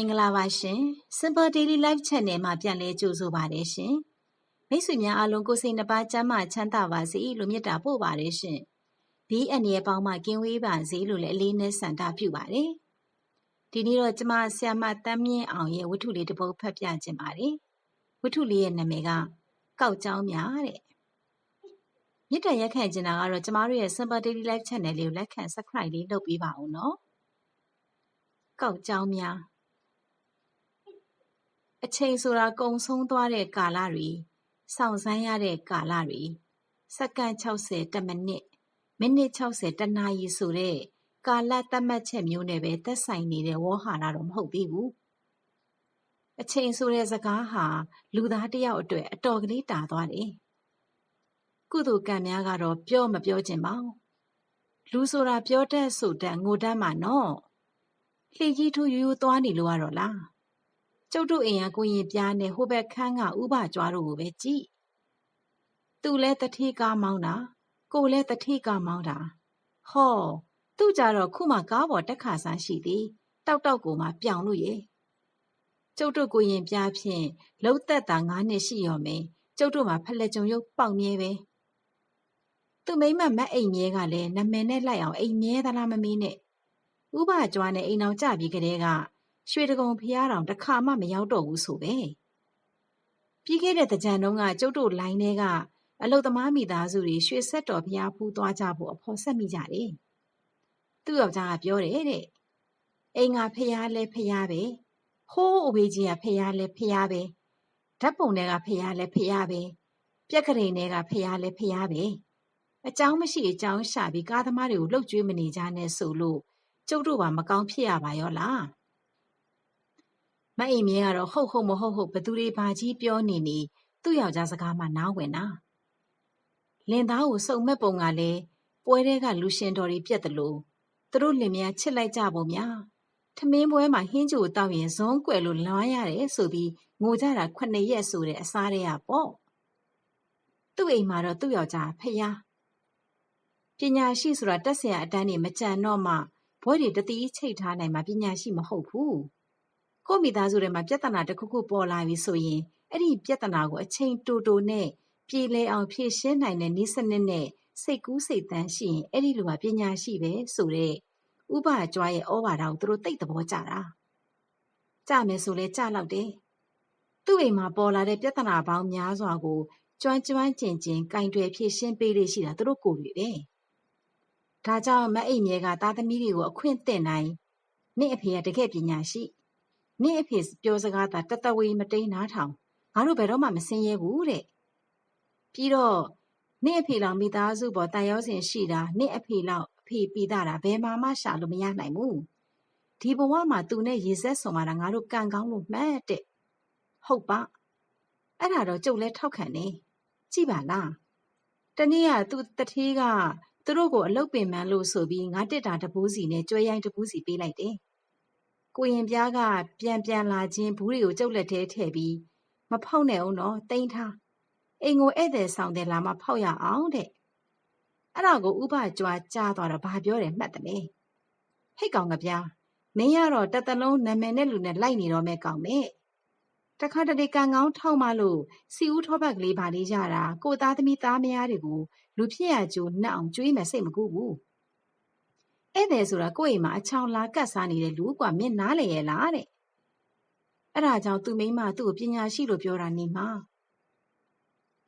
င်္ဂလာပါရှင် Simple Daily Life Channel မှာပြန်လည်ကြိုဆိုပါရရှင်မိတ်ဆွေများအားလုံးကိုယ်စိတ်နှပါကျမ်းမာချမ်းသာပါစေလို့မေတ္တာပို့ပါတယ်ရှင်ဒီအန်ရဲ့ပေါင်းမှကင်းဝေးပါစေလို့လည်းအလေးနဲ့ဆန္ဒပြုပါတယ်ဒီနေ့တော့ကျမဆ iam မတမ်းမြင့်အောင်ရဲ့ဝတ္ထုလေးတစ်ပုဒ်ဖတ်ပြခြင်းပါတယ်ဝတ္ထုလေးရဲ့နာမည်ကကောက်ကြောင်းများတဲ့မြစ်တရက်ခံကျင်တာကတော့ကျမတို့ရဲ့ Simple Daily Life Channel လေးကိုလက်ခံ Subscribe လေးလုပ်ပေးပါဦးနော်ကောက်ကြောင်းများ အချိန်ဆိုတာ ကုန်ဆုံးသွားတဲ့ကာလတွေ စောင့်ဆိုင်းရတဲ့ကာလတွေ စက္ကန့်60တမိနစ် မိနစ်60တနာရီဆိုတဲ့ ကာလသတ်မှတ်ချက်မျိုးနဲ့ပဲ သက်ဆိုင်နေတဲ့ ဝေါဟာရတော့ မဟုတ်သေးဘူး အချိန်ဆိုတဲ့စကားဟာ လူသားတစ်ယောက်အတွက် အတော်ကလေး တာသွားတယ် ကုသိုလ်ကံများကတော့ ပြောမပြောချင်ပါဘူး လူဆိုတာ ပြောတတ်ဆိုတတ် ငိုတတ်မှာနော် လှေကြီးထူးယူယူသွားနေလို့ရတော့လား ကျုပ်တို့အိမ်ကကိုရင်ပြားနဲ့ဟိုဘက်ခန်းကဥပကြွားတို့ကိုပဲကြည့်သူလဲတတိကားမောင်းတာကိုလဲတတိကားမောင်းတာဟောသူ့ကြတော့ခုမှကားပေါ်တက်ခါစားရှိသည်တောက်တောက်ကိုမှပြောင်လို့ရေကျုပ်တို့ကိုရင်ပြားဖြင့်လှုပ်သက်တာ၅နှစ်ရှိရောမယ်ကျုပ်တို့မှာဖလက်ကြုံရုပ်ပေါက်မြဲပဲသူမိမမက်အိမ်မြဲကလည်းနမည်နဲ့လိုက်အောင်အိမ်မြဲသလားမမင်းနဲ့ဥပကြွားနဲ့အိမ်အောင်ကြပြီးကလေးက ရွှေတကုံဖျားတောင်တစ်ခါမှမရောက်တော့ဘူးဆိုပဲပြီးခဲ့တဲ့တကြံတုန်းကကျုပ်တို့လိုင်းထဲကအလုတ်သမားမိသားစုတွေရွှေဆက်တော်ဖျားဖူးသွားကြဖို့အဖော်ဆက်မိကြတယ်သူ့ယောက်ျားကပြောတယ်တဲ့အိမ်ကဖျားလဲဖျားပဲဟိုးအဝေးကြီးကဖျားလဲဖျားပဲဓာတ်ပုံတွေကဖျားလဲဖျားပဲပြက်ကလေးတွေကဖျားလဲဖျားပဲအကြောင်းမရှိအကြောင်းရှာပြီးကားသမားတွေကိုလှုပ်ကြွေးမနေကြနဲ့ဆိုလို့ကျုပ်တို့ပါမကောင်းဖြစ်ရပါရောလား မအိမ်မြဲကတော့ဟုတ်ဟုတ်မဟုတ်ဟုတ်ဘသူတွေဘာကြီးပြောနေနေသူ့ယောက်ျားစကားမှနားဝင်တာလင်သားကိုစုံမဲ့ပုံကလည်းပွဲတဲကလူရှင်တော်တွေပြက်တယ်လို့သူတို့လင်မယားချစ်လိုက်ကြပုံများထမင်းပွဲမှာဟင်းကြိုတောက်ရင်ဇွန်းကွယ်လို့လွမ်းရတယ်ဆိုပြီးငိုကြတာခုနှစ်ရက်ဆိုတဲ့အစားတွေကပေါ့သူ့အိမ်မှာတော့သူ့ယောက်ျားဖျားပညာရှိဆိုတာတက်ဆရာအတန်းနေမကြံတော့မှဘွဲတွေတတိချိတ်ထားနိုင်မှာပညာရှိမဟုတ်ဘူး ကိုယ့်မိသားစုထဲမှာပြဿနာတစ်ခုခုပေါ်လာပြီဆိုရင်အဲ့ဒီပြဿနာကိုအချိန်တိုတိုနဲ့ပြေလည်အောင်ဖြေရှင်းနိုင်တဲ့နည်းစနစ်နဲ့စိတ်ကူးစိတ်သန်းရှိရင်အဲ့ဒီလိုပါပညာရှိပဲဆိုတဲ့ဥပကြွားရဲ့ဩဝါဒကိုသူတို့သိတဲ့ဘောကြတာကြမယ်ဆိုလဲကြလောက်တယ်သူ့အိမ်မှာပေါ်လာတဲ့ပြဿနာပေါင်းများစွာကိုကျွမ်းကျွမ်းကျင်ကျင်ကင်တွယ်ဖြေရှင်းပေးလို့ရှိတာသူတို့ကိုယ်တွေပဲဒါကြောင့်မအိမ်မြဲကသားသမီးတွေကိုအခွင့်သင့်နိုင်နင့်အဖေကတကယ်ပညာရှိ နင့်အဖေပြောစကားသာတတဝေမတိန်နားထောင်ငါတို့ဘယ်တော့မှမစင်းရဲဘူးတဲ့ပြီးတော့နင့်အဖေလောက်မိသားစုပေါ်တန်ရောစင်ရှိတာနင့်အဖေလောက်အဖေပြီးတာဘယ်မှမရှာလို့မရနိုင်ဘူးဒီဘဝမှာသူနဲ့ရေဆက်ဆုံလာတာငါတို့ကံကောင်းလို့မှတ်တဲ့ဟုတ်ပါအဲ့ဒါတော့ကျုပ်လဲထောက်ခံနေကြည့်ပါလားတနေ့ကသူတထေးကသူတို့ကိုအလုတ်ပင်မန်းလို့ဆိုပြီးငါတစ်တာတပူးစီနဲ့ကြွဲရိုင်းတပူးစီပေးလိုက်တယ် ကိုရင်ပြားကပြန်ပြန်လာခြင်းဘူးတွေကိုကျုပ်လက်ထဲထည့်ပြီးမဖောက်နဲ့အောင်တော့တိမ့်ထားအိမ်ကိုဧည့်သည်ဆောင်တယ်လာမှဖောက်ရအောင်တဲ့အဲ့ဒါကိုဥပကြွားကြားသွားတော့ဘာပြောတယ်မှတ်တယ်လေဟိတ်ကောင်ကပြားမင်းရတော့တတလုံးနာမည်နဲ့လူနဲ့လိုက်နေတော့မဲ့ကောင်မဲ့တခါတလေကံကောင်းထောက်မလို့စီဦးထောပတ်ကလေးပါလေးရတာကိုသားသမီးသားမယားတွေကိုလူဖြစ်ရကြိုနှက်အောင်ကြွေးမယ်စိတ်မကူဘူး ဧည့်သည်ဆိုတာကိုယ့်အိမ်မှာအချောင်လာကတ်စားနေတဲ့လူကွာမင်းနားလေရဲ့လားတဲ့အဲ့ဒါကြောင့်သူမိမသူ့ကိုပညာရှိလို့ပြောတာနေမှာ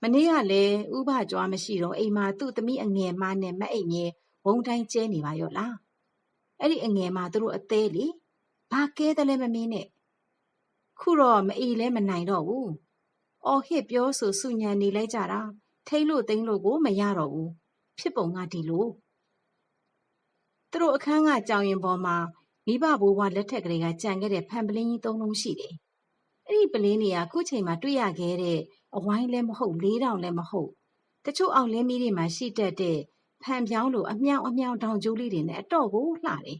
မနေ့ကလည်းဥပကြွားမရှိတော့အိမ်မှာသူ့သမီးအငယ်မနဲ့မအိမ်ငယ်ဝုံတိုင်းကျဲနေပါရော့လားအဲ့ဒီအငယ်မသူတို့အသေးလေဘာကဲတယ်လဲမမင်းနဲ့ခုတော့မအီလဲမနိုင်တော့ဘူးအော်ဟစ်ပြောဆိုစုညံနေလိုက်ကြတာထိတ်လို့သိမ်းလို့ကိုမရတော့ဘူးဖြစ်ပုံကဒီလို သူတို့အခန်းကကြောင်ရင်ပေါ်မှာမိဘဘိုးဘွားလက်ထက်ကလေးကကြံခဲ့တဲ့ဖန်ပလင်းကြီးသုံးလုံးရှိတယ်။အဲ့ဒီပလင်းတွေကခုချိန်မှာတွေ့ရခဲ့တဲ့အဝိုင်းလည်းမဟုတ်လေးတောင်လည်းမဟုတ်တချို့အောင်လင်းမီးတွေမှာရှိတတ်တဲ့ဖန်ပြောင်းလိုအမြောင်အမြောင်တောင်ကျိုးလေးတွေနဲ့အတော့ကိုလှတယ်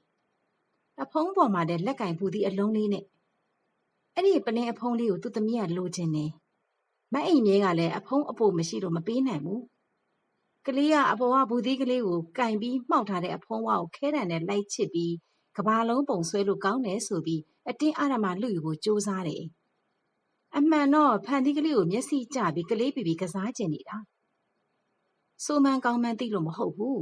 ။အဖုံးပေါ်မှာတဲ့လက်ကင်ပူသည့်အလုံးလေးနဲ့အဲ့ဒီပလင်းအဖုံးလေးကိုသူ့သမီးကလိုချင်တယ်။မအိမ်မြဲကလည်းအဖုံးအပိုမရှိတော့မပေးနိုင်ဘူး ကလေးကအပေါ်ကဘူသီးကလေးကိုကင်ပြီးမှောက်ထားတဲ့အဖုံးဝါကိုခဲတံနဲ့လိုက်ချစ်ပြီးကဘာလုံးပုံဆွဲလို့ကောင်းတယ်ဆိုပြီးအတင်းအဓမ္မလူယူဖို့ကြိုးစားတယ်။အမှန်တော့ဖန်တီးကလေးကိုမျက်စိကျပြီးကလေးပီပီကစားကျင်နေတာ။ဆိုမှန်ကောင်းမှန်သိလို့မဟုတ်ဘူး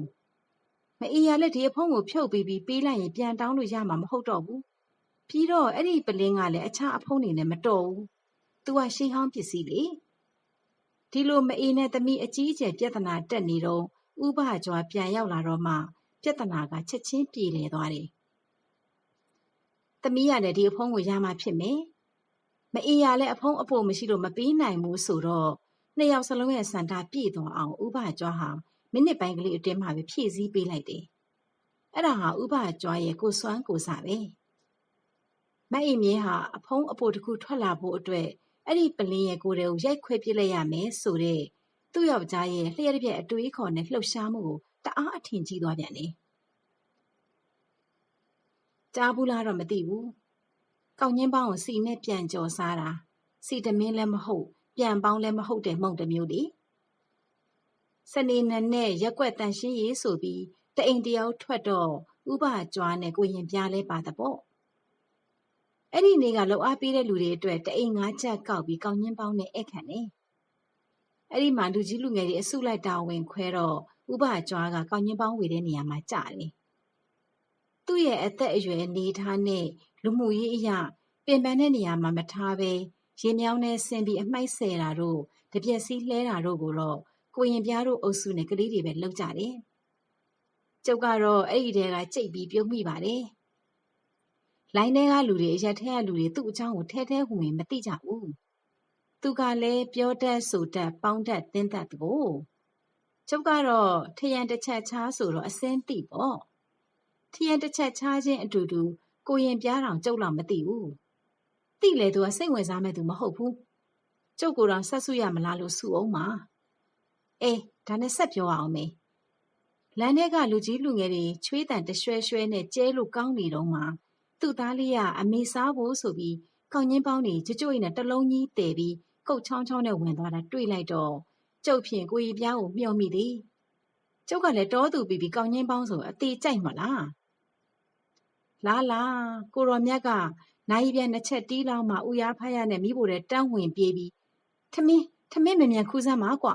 ။မအေးရလက်ဒီအဖုံးကိုဖြုတ်ပြီးပြီးပေးလိုက်ရင်ပြန်တောင်းလို့ရမှာမဟုတ်တော့ဘူး။ပြီးတော့အဲ့ဒီပလင်းကလည်းအခြားအဖုံးနေနဲ့မတော်ဘူး။ तू ကရှေးဟောင်းပစ္စည်းလေ။ ဒီလို မအေးနဲ့သမီး အကြီးအကျယ် ပြဿနာတက်နေတော့ဥပကြွား ပြန်ရောက်လာတော့မှ ပြဿနာက ချက်ချင်း ပြေလည်သွားတယ်။သမီးကလည်း ဒီအဖုံးကို ရမှဖြစ်မယ်။မအေးရလည်း အဖုံးအပိုမရှိလို့ မပေးနိုင်ဘူးဆိုတော့ နှစ်ယောက်စလုံးရဲ့စန္ဒပြည့်သွားအောင် ဥပကြွားဟာ မိနစ်ပိုင်းကလေးအတွင်းမှာပဲ ဖြည့်ဆည်းပေးလိုက်တယ်။အဲ့ဒါဟာ ဥပကြွားရဲ့ ကိုစွမ်းကိုစားပဲ။မအိမ်မြင်းဟာ အဖုံးအပိုတစ်ခု ထွက်လာဖို့အတွက် အဲ့ဒီပလင်းရဲ့ကိုယ်တွေကိုရိုက်ခွဲပစ်လိုက်ရမယ်ဆိုတဲ့သူ့ယောက်ျားရဲ့လျှက်တစ်ပြက်အတွေးအခေါ်နဲ့လှုပ်ရှားမှုကိုတအားအထင်ကြီးသွားပြန်တယ်။ကြားဘူးလားတော့မသိဘူး။ကောက်ညင်းပေါင်းကိုစီနဲ့ပြန်ကြော်စားတာစီတမင်းလည်းမဟုတ်ပြန်ပေါင်းလည်းမဟုတ်တဲ့မုံတစ်မျိုးလေ။စနေနေ့နဲ့ရက်ွက်တန်ရှင်းရေးဆိုပြီးတအိမ်တယောက်ထွက်တော့ဥပကြွားနဲ့ကိုရင်ပြားလဲပါတဲ့ပေါ့။ အဲ့ဒီနေ့ကလောက်အားပေးတဲ့လူတွေအတွက်တအိမ်ငါးချက်ကောက်ပြီးကောက်ညင်းပေါင်းနဲ့ဧည့်ခံတယ်။အဲ့ဒီမှာလူကြီးလူငယ်တွေအစုလိုက်တာဝန်ခွဲတော့ဥပကြွားကကောက်ညင်းပေါင်းဝေတဲ့နေရာမှာကြတယ်။သူ့ရဲ့အသက်အရွယ်အနေထားနဲ့လူမှုရေးအရာပင်ပန်းတဲ့နေရာမှာမထားဘဲရေမြောင်းနဲ့ဆင်ပြီးအမှိုက်ဆယ်တာတို့တပြက်စီးလှဲတာတို့ကိုတော့ကိုရင်ပြားတို့အုပ်စုနဲ့ကလေးတွေပဲလုပ်ကြတယ်။ကျုပ်ကတော့အဲ့ဒီတဲကကြိတ်ပြီးပြုံးမိပါတယ်။ လိုင်းထဲကလူတွေအရက်ထဲကလူတွေသူ့အကြောင်းကိုထဲထဲဝင်ဝင်မသိကြဘူး။သူကလည်းပြောတတ်ဆိုတတ်ပေါင်းတတ်တင်းတတ်ကိုကျုပ်ကတော့ထရန်တစ်ချက်ချားဆိုတော့အစင်းသိပေါ့ထရန်တစ်ချက်ချားခြင်းအတူတူကိုရင်ပြားတောင်ကျုပ်လောက်မသိဘူးသိလေသူကစိတ်ဝင်စားမဲ့သူမဟုတ်ဘူးကျုပ်ကိုယ်တော်ဆက်ဆုရမလားလို့ဆူအောင်ပါအေးဒါနဲ့ဆက်ပြောအောင်မေလမ်းထဲကလူကြီးလူငယ်တွေချွေးတန်တရွှဲရွှဲနဲ့ကျဲလို့ကောင်းနေတော့မှ သူ့သားလေးကအမေစားဖို့ဆိုပြီးကောင်းချင်းပေါင်းနေကြွကြွိနဲ့တလုံးကြီးတည်ပြီးကုတ်ချောင်းချောင်းနဲ့ဝင်သွားတာတွေ့လိုက်တော့ကျုပ်ဖြင့်ကိုရီပြားကိုမျှော်မိသည်ကျုပ်ကလည်းတောသူပြီးပြီးကောင်းချင်းပေါင်းဆိုအသေးကြိုက်မလားလာလာကိုရောမြတ်ကနိုင်ပြန်တစ်ချက်တီးလောက်မှဥရားဖတ်ရနဲ့မိဖို့တဲ့တန်းဝင်ပြေးပြီးထမင်းထမင်းမမြန်ခူးစမ်းပါကွ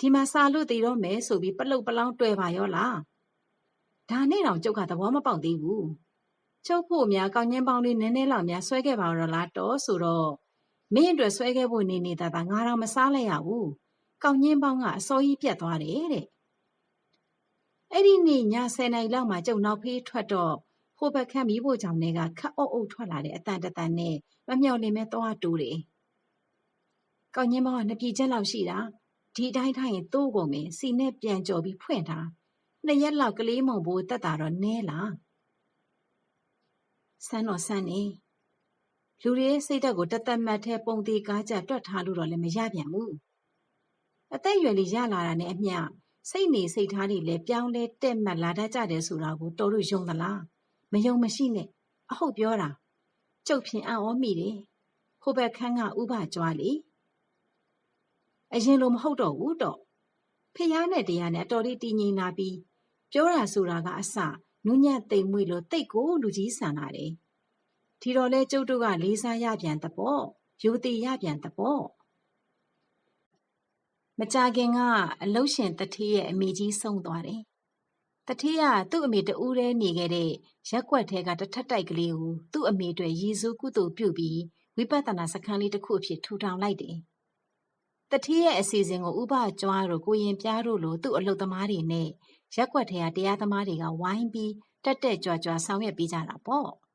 ဒီမှာစာလို့တည်တော့မယ်ဆိုပြီးပလုတ်ပလောင်းတွေ့ပါရောလားဒါနဲ့တော့ကျုပ်ကသဘောမပေါက်သေးဘူး ကျုပ်ဖို့များကောင်းချင်းပေါင်းလေးနည်းနည်းလောက်များဆွဲခဲ့ပါတော့လားတော့ဆိုတော့မင်းအတွက်ဆွဲခဲ့ဖို့နေနေတာကငါတော့မစားလိုက်ရဘူးကောင်းညင်းပေါင်းကအစောကြီးပြတ်သွားတယ်တဲ့အဲ့ဒီနေ့ည10နာရီလောက်မှကျုံနောက်ဖေးထွက်တော့ဟိုဘက်ခန့်မိဖို့ကြောင့်တွေကခက်အုပ်အုပ်ထွက်လာတဲ့အတန်တန်နဲ့မမျော်လင့်မဲသွားတိုးတယ်ကောင်းညင်းပေါင်းကနှစ်ပြည်ချက်လောက်ရှိတာဒီတိုင်းထိုင်ရင်တိုးကုန်မယ်စီနဲ့ပြန်ကြော်ပြီးဖွင့်ထားနှစ်ရက်လောက်ကလေးမုံဘိုးတက်တာတော့နဲလား ဆန်းတော့ဆန်းနေလူတွေစိတ်ဓာတ်ကိုတသက်မှတ်ထဲပုံသေးကားကြတွက်ထားလို့တော့လည်းမရပြန်ဘူးအသက်အရွယ်လေးရလာတာနဲ့အမျှစိတ်နေစိတ်ထားတွေလည်းပြောင်းလဲတက်မှတ်လာတတ်ကြတယ်ဆိုတာကိုတော်လို့ယုံသလားမယုံမရှိနဲ့အဟုတ်ပြောတာကျုပ်ဖြင့်အံ့ဩမိတယ်ဟိုဘက်ခန်းကဥပကြွားလေအရင်လိုမဟုတ်တော့ဘူးတော့ဖះနဲ့တရားနဲ့အတော်လေးတည်ငြိမ်လာပြီးပြောတာဆိုတာကအစနုညံ့သိမ်မွေ့လို့တိတ်ကိုလူကြီးဆန်လာတယ် ဒီတော့လဲကျုပ်တို့က လေးစားရပြန်တပေါ့ယူတည်ရပြန်တပေါ့ မကြခင်က အလုတ်ရှင်တထေးရဲ့ အမေကြီးဆုံးသွားတယ်။တထေးက သူ့အမေတဦးတည်းနေခဲ့တဲ့ရက်ကွက်ထဲကတထက်တိုက်ကလေးကို သူ့အမေအတွက် ရည်စူးကုသိုလ်ပြုပြီး ဝိပဿနာစခန်းလေးတစ်ခုအဖြစ် ထူထောင်လိုက်တယ်။တထေးရဲ့အစီအစဉ်ကိုဥပကြွားတို့ ကိုရင်ပြားတို့လို သူ့အလုပ်သမားတွေနဲ့ရက်ကွက်ထဲက တရားသမားတွေက ဝိုင်းပြီး တက်တက်ကြွကြွ ဆောင်ရွက်ပေးကြတာပေါ့။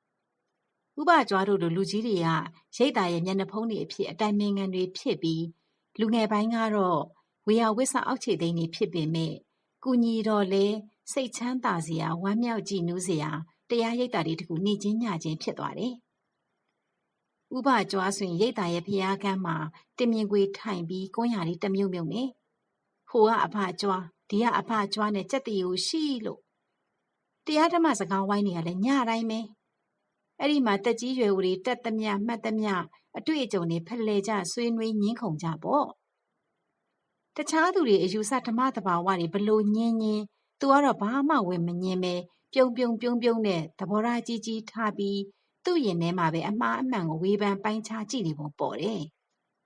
ဥပကြွားတို့လိုလူကြီးတွေက ရိတ်တာရဲ့မျက်နှာဖုံးတွေအဖြစ် အတိုင်ပင်ခံတွေဖြစ်ပြီး လူငယ်ပိုင်းကတော့ ဝေယဝိဆအောက်ခြေသိမ်းနေဖြစ်ပေမဲ့ကုညီတော်လဲစိတ်ချမ်းသာစရာ ဝမ်းမြောက်ကြည်နူးစရာ တရားရိပ်တာတွေတခု နေချင်းညချင်းဖြစ်သွားတယ်။ဥပကြွားဆိုရင် ရိပ်တာရဲ့ဖျားကမ်းမှာတင်မြင်ကွေထိုင်ပြီးကွန်းရာလေးတမြုပ်မြုပ်နေ။ဟိုကအဖကြွားဒီကအဖကြွားနဲ့ကြက်တီကိုရှိလို့တရားဓမ္မစကားဝိုင်းနေရလဲညတိုင်းပဲ။ အဲ့ဒီမှာတက်ကြီးရွယ်ဦးတွေတက်သမျှမှတ်သမျှအတွေ့အကြုံတွေဖလှယ်ကြဆွေးနွေးညင်းခုန်ကြပေါ့တခြားသူတွေအယူဆဓမ္မသဘာဝတွေဘလို့ညင်းညင်းသူကတော့ဘာမှဝင်မငင်းပဲပြုံပြုံပြုံပြုံနဲ့သဘောထားကြီးကြီးထားပြီးသူ့ရင်ထဲမှာပဲအမှားအမှန်ကိုဝေဖန်ပိုင်းခြားကြည့်နေပုံပေါ်တယ်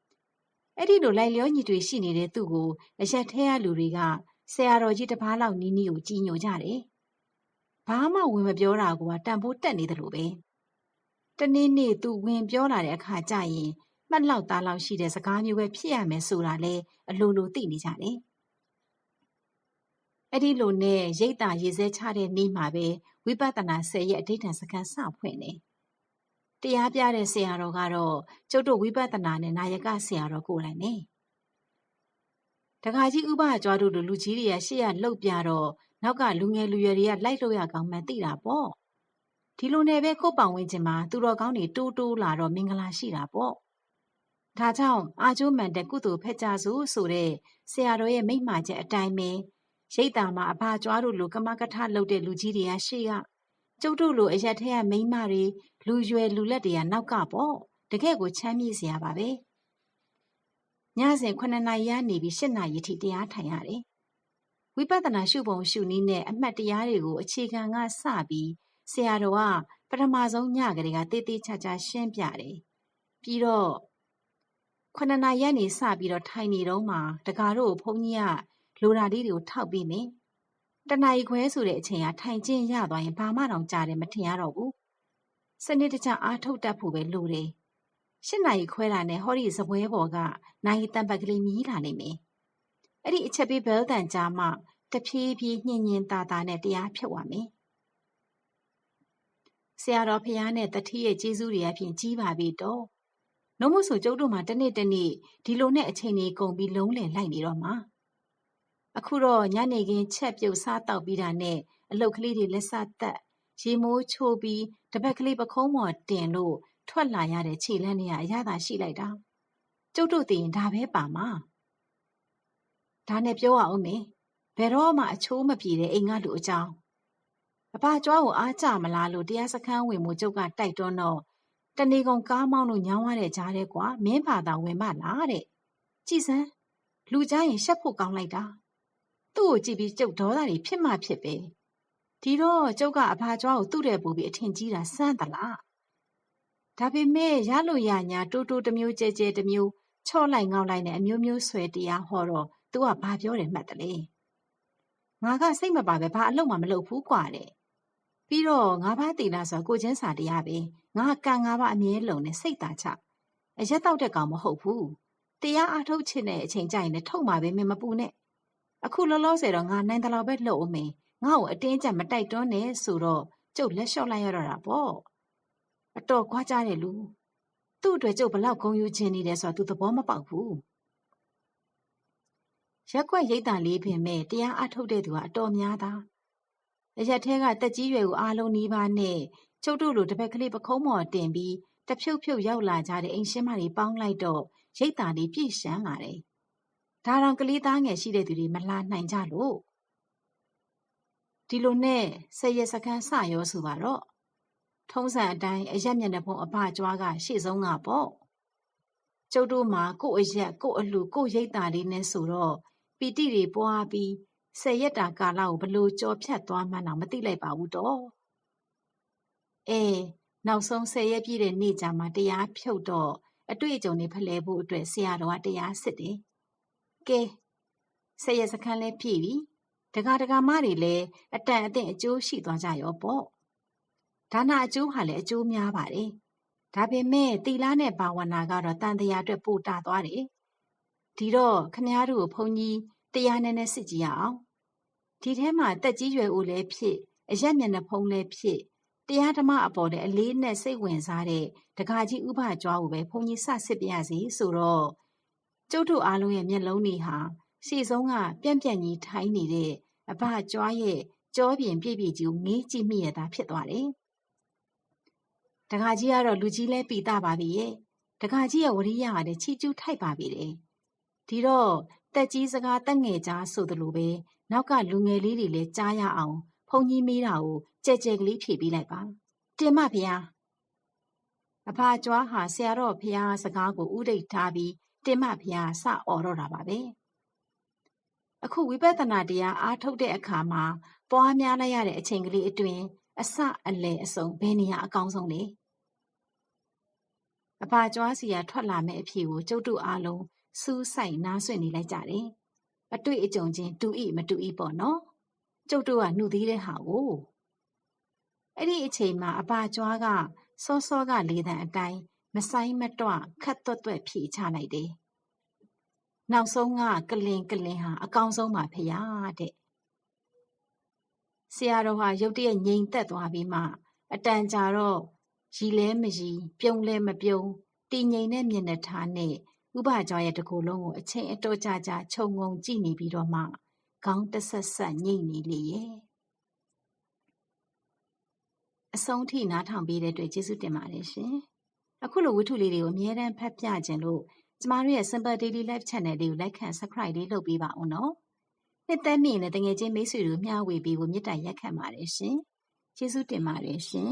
။အဲ့ဒီလိုလိုက်လျောညီတွေရှိနေတဲ့သူ့ကိုအရက်ထဲကလူတွေကဆရာတော်ကြီးတစ်ပါးလောက်နီးနီးကိုကြီးညိုကြတယ်။ဘာမှဝင်မပြောတာကတန်ဖိုးတက်နေတယ်လို့ပဲ။ တနေ့နေ့သူဝင်ပြောလာတဲ့အခါကျရင်မှတ်လောက်သားလောက်ရှိတဲ့စကားမျိုးပဲဖြစ်ရမယ်ဆိုတာလဲအလိုလိုသိနေကြတယ်။အဲ့ဒီလိုနဲ့ရိတ်တာရေစဲချတဲ့နေ့မှာပဲဝိပဿနာ10ရက်အဋ္ဌံစကန်စဖွင့်တယ်။တရားပြတဲ့ဆရာတော်ကတော့ကျုပ်တို့ဝိပဿနာနဲ့နာယကဆရာတော်ကိုယ်တိုင်နဲ့တခါကြီးဥပကြွားတို့လိုလူကြီးတွေကရှေ့ရလှုပ်ပြတော့နောက်ကလူငယ်လူရွယ်တွေကလိုက်လို့ရကောင်းမှန်းသိတာပေါ့ ဒီလိုနဲ့ပဲ ကို့ပောင်ဝင်းချင်မှာ သူတော်ကောင်းတွေ တိုးတိုးလာတော့ မင်္ဂလာရှိတာပေါ့ ဒါကြောင့် အာကျိုးမှန်တဲ့ကုသိုလ်ဖက်ကြစို့ ဆိုတဲ့ ဆရာတော်ရဲ့ မိန့်မာချက်အတိုင်းပဲ ရိတ်တာမှာအဖကြွားတို့လို ကမကထလုပ်တဲ့ လူကြီးတွေက ရှေ့က ကျုပ်တို့လို အရက်ထဲက မိန်းမတွေ လူရွယ်လူလက်တွေက နောက်ကပေါ့ တကယ့်ကို ချမ်းမြေ့စရာပါပဲ ညစဉ်9နာရီကနေပြီး10နာရီထိ တရားထိုင်ရတယ် ဝိပဿနာရှုပုံရှုနည်းနဲ့ အမှတ်တရားတွေကို အခြေခံကစပြီး ဆရာတော်ကပထမဆုံးညကလေးကတေးသေးချာချာရှင်းပြတယ်ပြီးတော့9နာရီကနေစပြီးတော့ထိုင်နေတော့မှတကားတို့ဘုန်းကြီးကလိုရာလေးတွေကိုထောက်ပြီးမယ်တနာရီခွဲဆိုတဲ့အချိန်ကထိုင်ချင်းရသွားရင်ဘာမှတော့ကြားတယ်မထင်ရတော့ဘူးစနစ်တကျအားထုတ်တတ်ဖို့ပဲလိုတယ်ရှစ်နာရီခွဲတာနဲ့ဟောဒီစပွဲပေါ်ကနိုင်တန်ပတ်ကလေးမြည်လာနိုင်မယ်အဲ့ဒီအချက်ပေးဘဲလ်တန်ကြားမှတဖြည်းဖြည်းညင်ညင်တာတာနဲ့တရားဖြုတ်ရမယ် ဆရာတော်ဖះနဲ့တတိရဲ့ကျေးဇူးတွေအပြင်ကြီးပါပြီတော့နှုံးမဆိုကျုပ်တို့မှတနေ့တနေ့ဒီလိုနဲ့အချိန်ကြီးကုန်ပြီးလုံးလည်လိုက်နေတော့မှာအခုတော့ညနေခင်းချက်ပြုတ်စားတောက်ပြီးတာနဲ့အလုတ်ကလေးတွေလက်စသက်ရေမိုးချိုးပြီးတပတ်ကလေးပခုံးပေါ်တင်လို့ထွက်လာရတဲ့ခြေလမ်းတွေကအရသာရှိလိုက်တာကျုပ်တို့သိရင်ဒါပဲပါမှာဒါနဲ့ပြောရအောင်မေဘယ်တော့မှအချိုးမပြေတဲ့အိမ်ကလူအကြောင်း အဘကြွားကိုအားကြမလားလို့တရားစခန်းဝင်မှုကျုပ်ကတိုက်တွန်းတော့တနေကုန်ကားမောင်းလို့ညောင်းရတဲ့ကြားတဲ့ကွာမင်းဘာသာဝင်မလားတဲ့ကြည်စမ်းလူကြားရင်ရှက်ဖို့ကောင်းလိုက်တာသူ့ကိုကြည့်ပြီးကျုပ်ဒေါသတွေဖြစ်မှဖြစ်ပဲဒီတော့ကျုပ်ကအဘကြွားကိုသူ့တဲ့ပူပြီးအထင်ကြီးတာစမ်းသလားဒါပေမဲ့ရလို့ရညာတိုးတိုးတစ်မျိုးကျဲကျဲတစ်မျိုးချော့လိုက်ငေါက်လိုက်နဲ့အမျိုးမျိုးဆွဲတရားဟောတော့သူကဘာပြောတယ်မှတ်တယ်လေငါကစိတ်မပါပဲဘာအလုပ်မှမလုပ်ဘူးကွာတဲ့ ပြီးတော့ငါးပါးတိလာဆိုကိုချင်းစာတရားပဲငါကံငါးပါးအမြဲလုံနဲ့စိတ်သာချအရက်တော့တဲ့ကောင်မဟုတ်ဘူးတရားအားထုတ်ချင်တဲ့အချိန်ကြရင်လည်းထုတ်မှာပဲမင်းမပူနဲ့အခုလောလောဆယ်တော့ငါနိုင်တယ်လို့ပဲလှုပ်အောင်မင်းငါ့ကိုအတင်းကျပ်မတိုက်တွန်းနဲ့ဆိုတော့ကျုပ်လက်လျှော့လိုက်ရတော့တာပေါ့အတော်ခွာကြတဲ့လူသူ့အတွက်ကျုပ်ဘလောက်ဂုံယူခြင်းနေတယ်ဆိုတော့သူသဘောမပေါက်ဘူးရက်ွက်ရိတ်တန်လေးပင်မဲ့တရားအထုတ်တဲ့သူကအတော်များသား အရက်ထဲကတက်ကြီးရွယ်ကိုအားလုံးနီးပါးနဲ့ကျုပ်တို့လိုတစ်ဖက်ကလေးပခုံးမော်တင်ပြီးတဖြုတ်ဖြုတ်ရောက်လာကြတဲ့အိမ်ရှင်းမတွေပေါင်းလိုက်တော့ရိတ်တာလေးပြည့်ရှမ်းလာတယ်။ဒါတော့ကလေးသားငယ်ရှိတဲ့သူတွေမလာနိုင်ကြလို့ဒီလိုနဲ့ဆယ်ရက်စခန်းစရောဆိုပါတော့ထုံးစံအတိုင်းအရက်မျက်နှာဖုံးအဖကြွားကရှေ့ဆုံးကပေါ့ကျုပ်တို့မှာကို့အရက်ကို့အလှကို့ရိတ်တာလေးနဲ့ဆိုတော့ပီတိတွေပွားပြီး ဆယ်ရက်တာကာလကိုဘလို့ကြော်ဖြတ်သွားမှန်းတော့မသိလိုက်ပါဘူးတော့အဲနောက်ဆုံးဆယ်ရက်ပြည့်တဲ့နေ့ကျမှတရားဖြုတ်တော့အတွေ့အကြုံတွေဖလှယ်ဖို့အတွက်ဆရာတော်ကတရားစစ်တယ်ကဲဆယ်ရက်စခန်းလဲဖြည့်ပြီတက္ကະတက္ကမတွေလည်းအတန်အသင့်အကျိုးရှိသွားကြရောပေါ့ဒါနအကျိုးဟာလည်းအကျိုးများပါတယ်ဒါပေမဲ့သီလနဲ့ဘာဝနာကတော့တန်တရားအတွက်ပိုတာသွားတယ်ဒီတော့ခမားတို့ကိုဘုန်းကြီးတရားနဲ့နဲ့စစ်ကြည့်ရအောင် ဒီထဲမှာတက်ကြီးရွယ်ဦးလည်းဖြစ်အရက်မျက်နှာဖုံးလည်းဖြစ်တရားဓမ္မအပေါ်တဲ့အလေးနဲ့စိတ်ဝင်စားတဲ့ဒကာကြီးဥပကြွားကိုပဲဘုန်းကြီးစစစ်ပြရစီဆိုတော့ကျုပ်တို့အားလုံးရဲ့မျက်လုံးတွေဟာရှေ့ဆုံးကပြန့်ပြန့်ကြီးထိုင်းနေတဲ့အဘကြွားရဲ့ကြောပြင်ပြည့်ပြည့်ကြီးကိုငေးကြည့်မိရတာဖြစ်သွားတယ်။ဒကာကြီးကတော့လူကြီးလဲပီတာပါပြီရဲ့။ဒကာကြီးရဲ့ဝရိယကလည်းချီကျူးထိုက်ပါပြီတဲ့။ဒီတော့တက်ကြီးစကားတက်ငယ်ကြားဆိုသလိုပဲ နောက်ကလူငယ်လေးတွေလည်းကြားရအောင်ဘုန်းကြီးမေးတာကိုကြဲကြဲကလေးဖြေပေးလိုက်ပါတင်မဖျားအဖာကြွားဟာဆရာတော်ဖျားစကားကိုဥဒိတ်ထားပြီးတင်မဖျားစအော်တော့တာပါပဲအခုဝိပဿနာတရားအားထုတ်တဲ့အခါမှာပွားများလိုက်ရတဲ့အချိန်ကလေးအတွင်းအစအလယ်အဆုံးဘယ်နေရာအကောင်းဆုံးလဲအပါကျွားစီကထွက်လာမဲ့အဖြေကိုကျုပ်တို့အားလုံးစူးစိုက်နားဆွင့်နေလိုက်ကြတယ် အတွေ့အကြုံချင်းတူဤမတူဤပေါ့နော်ကျုပ်တို့ကနှုတ်သေးတဲ့ဟာကိုအဲ့ဒီအချိန်မှာအပါကျွားကစောစောကလေတံအတိုင်းမဆိုင်မတော့ခတ်သွက်သွက်ဖြေချလိုက်တယ်နောက်ဆုံးကကလင်ကလင်ဟာအကောင်ဆုံးပါဖေရတဲ့ဆရာတော်ဟာရုတ်တရက်ငြိမ်သက်သွားပြီးမှအတန်ကြာတော့ရီလဲမရီပြုံးလဲမပြုံးတည်ငြိမ်တဲ့မျက်နှာထားနဲ့ ဥပကျော်ရဲ့တကူလုံးကိုအချိန်အတော်ကြာကြာခြုံငုံကြည့်နေပြီးတော့မှခေါင်းတဆက်ဆက်ညှိနေလေရဲ့အဆုံးထိနားထောင်ပေးတဲ့အတွက်ကျေးဇူးတင်ပါတယ်ရှင်အခုလိုဝတ္ထုလေးတွေကိုအမြဲတမ်းဖတ်ပြခြင်းလို့ကျမတို့ရဲ့ Simple Daily Life Channel လေးကို Like and Subscribe လေးလုပ်ပေးပါဦးနော်နှစ်သက်မိရင်လည်းတကယ်ချင်းမိတ်ဆွေတို့မျှဝေပေးဖို့မေတ္တာရက်ခံပါတယ်ရှင်ကျေးဇူးတင်ပါတယ်ရှင်